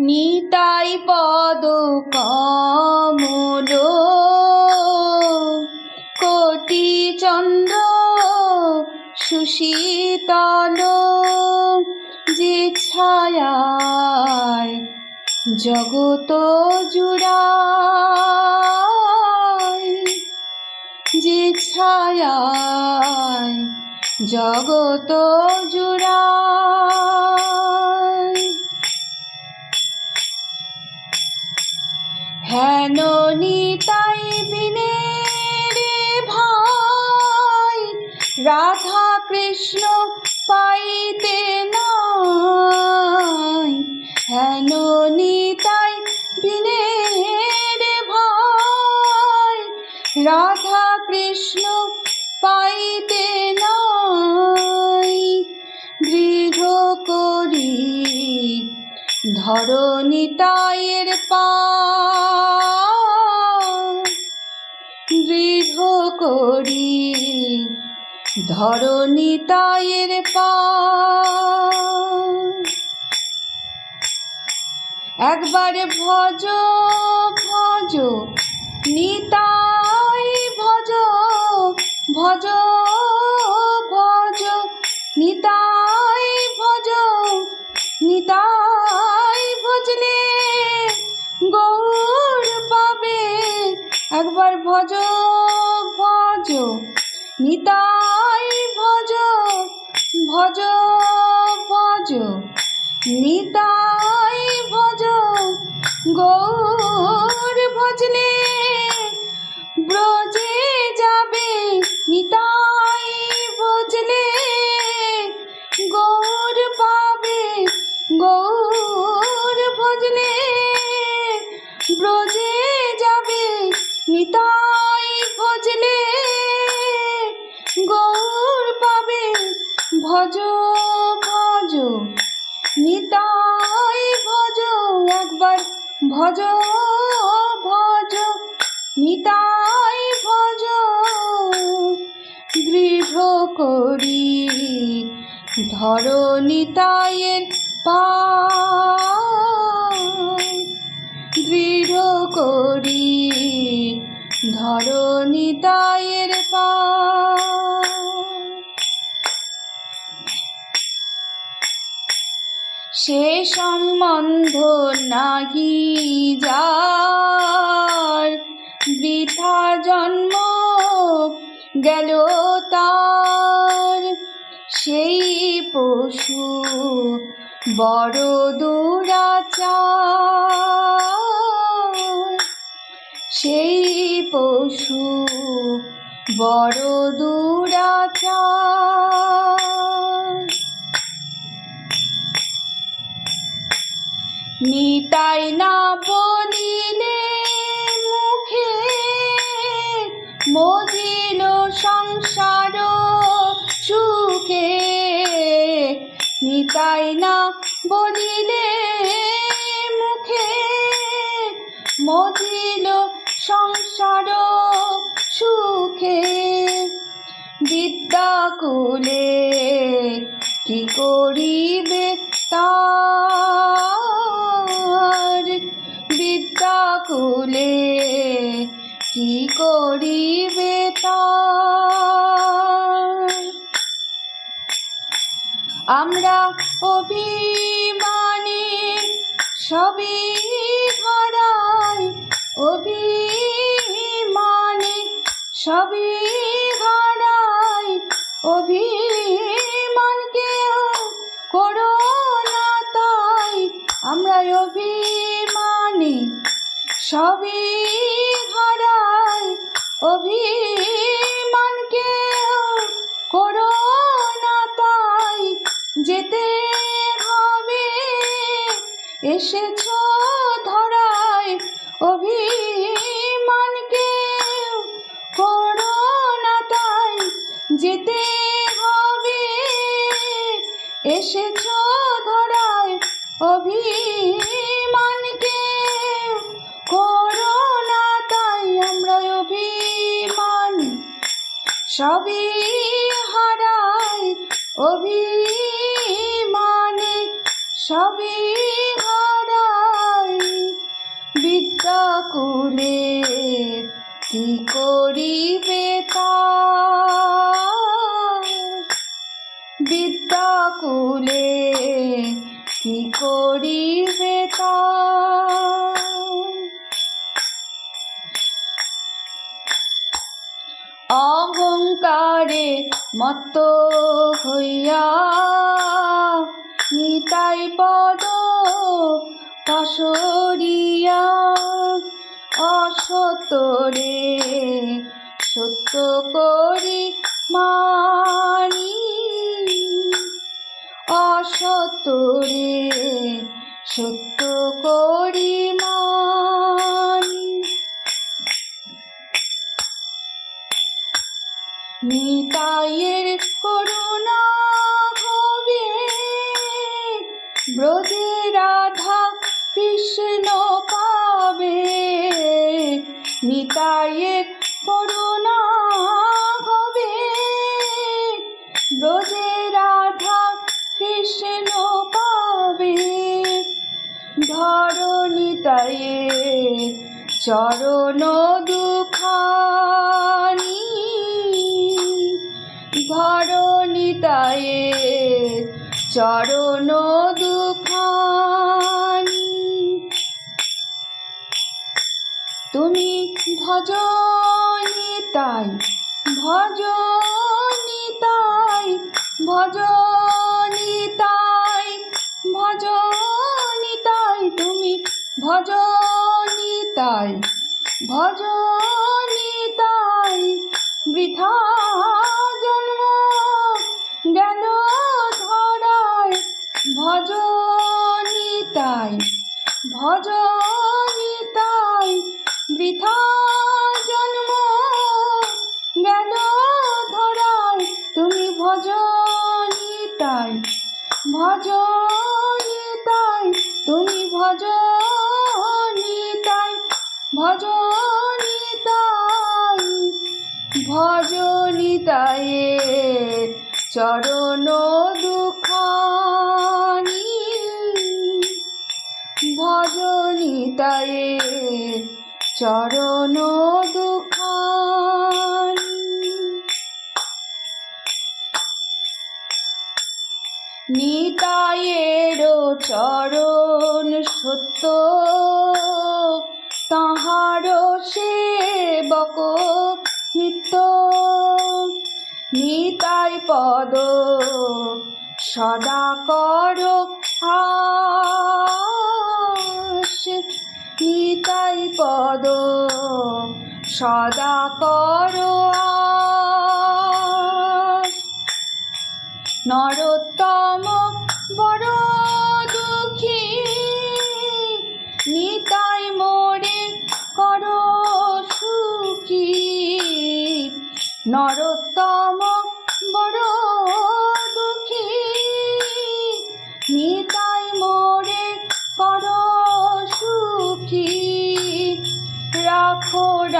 নিতাই পদ কমল কোটি চন্দ্র সুশীতল যে ছায়ায় জগত জুড়ায় যে ছায়ায় জগত জুড়ায়। রাধা কৃষ্ণ পাইতে নাই, হেন নিতাই বিনে ভাই। রাধা কৃষ্ণ পাইতে নাই, দৃঢ় করি ধরণিতায়ের পা দৃঢ় করি ধরণিতায়ের পা একবার ভজ ভজ, নিতাই ভজ ভজ ভজ, নিতাই ভজ, নিতাই ভজলে গৌর পাবে। একবার ভজ ভজ, নিতাই ভজ ভজ, নিতাই ভজ, গৌর ভজলে ব্রজে যাবে, নিতাই ভজলে গৌর পাবে, গৌর ভজলে ব্রজে যাবে, নিতাই ভজ ভজ, নিতাই ভজ, একবার ভজ ভজ, নিতাই ভজ, দৃঢ় করি। ধর নিতায়ের পা। দৃঢ় করি। ধর নিতায়ের পা। সে সম্বন্ধ নাহি যার। বৃথা জন্ম গেল তার। সেই পশু বড় দুরাচার। সেই পশু বড় দুরাচার। নিতাই না বলিলে মুখে মজিল সংসার সুখে। নিতাই না বলিলে মুখে মজিল সংসার সুখে। বিদ্যা কুলে কি করিবে তার বিদ্যাকুলে কি করিবে আমরা অভিমানে, সবই হারাই অভিমানে, সবই হারাই অভিমানকেও করো না তাই। আমরা অভিমানে সবই হারাই অভিমানকেও করো না তাই যেতে হবে। এসেছ সবই হারাই অভিমানে হারাই বিদ্যা কুলে কি করিবে তার বিদ্যা কুলে কি করিবে তার অহংকারে মত্ত হইয়া নিতাই পদ পাশরিয়া। অসতরে সত্য করি মানি। অসতরে সত্য করি মানি নিতাইয়ের করুণা হবে ব্রজে রাধা কৃষ্ণ পাবে। নিতাইয়ের করুণা হবে ব্রজে রাধা কৃষ্ণ পাবে। ধরণিতায়ে চরণ দুখানি। ধরণিতায়ে চরণ দুখানি। তুমি ভজনিতাই ভজনিতাই ভজনিতাই ভজনিতাই তুমি ভজনিতাই ভজনিতাই বৃথা জন্ম গেল ভজনিতাই ভজনিতাই বৃথা জন্ম গেল ধরায় তুমি ভজনিতাই ভজনিতাই তুমি ভজনিতাই ভজনিতাই ভজনিতায়ে চরণ দুখানি ভজনিতায়ে চরণ দুখানি। নিতায়ের চরণ সত্য তাহার সেবক নিত্য। নিতাই পদ সদা কর নিতাই পদ সদা কর নরোত্তম বড় দুঃখী নিতাই মোরে কর সুখী। নরোত্তম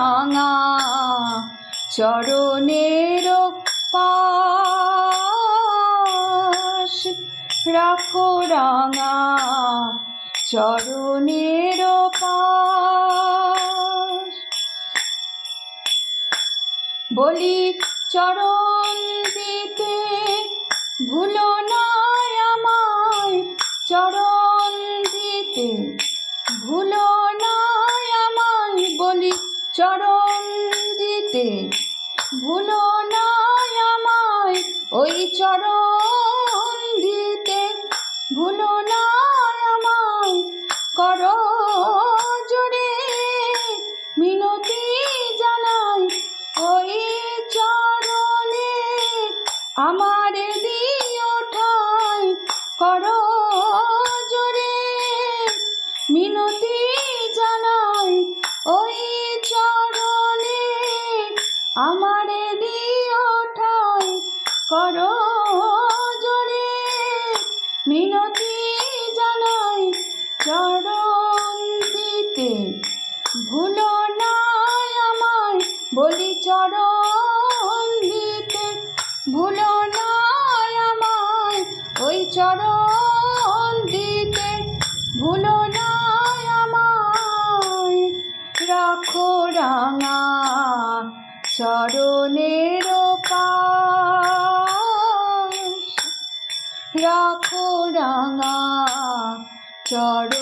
রাঙা চরণের পাশ। রাখো রাঙা চরণের পাশ। বলি চরণ দিতে ভুলো না দিতে ভুলো না আমায় ওই চরণ দিতে। ভুলো না আমায় কর জোরে। মিনতি জানাই ওই চরণে। আমার দিও ঠাই, কর ভুলো না আমার বলি চরণ দিতে। ভুলো না আমার ওই চরণ দিতে। ভুলো না আমার রাখো রাঙা চরণের পাখো রাঙা চর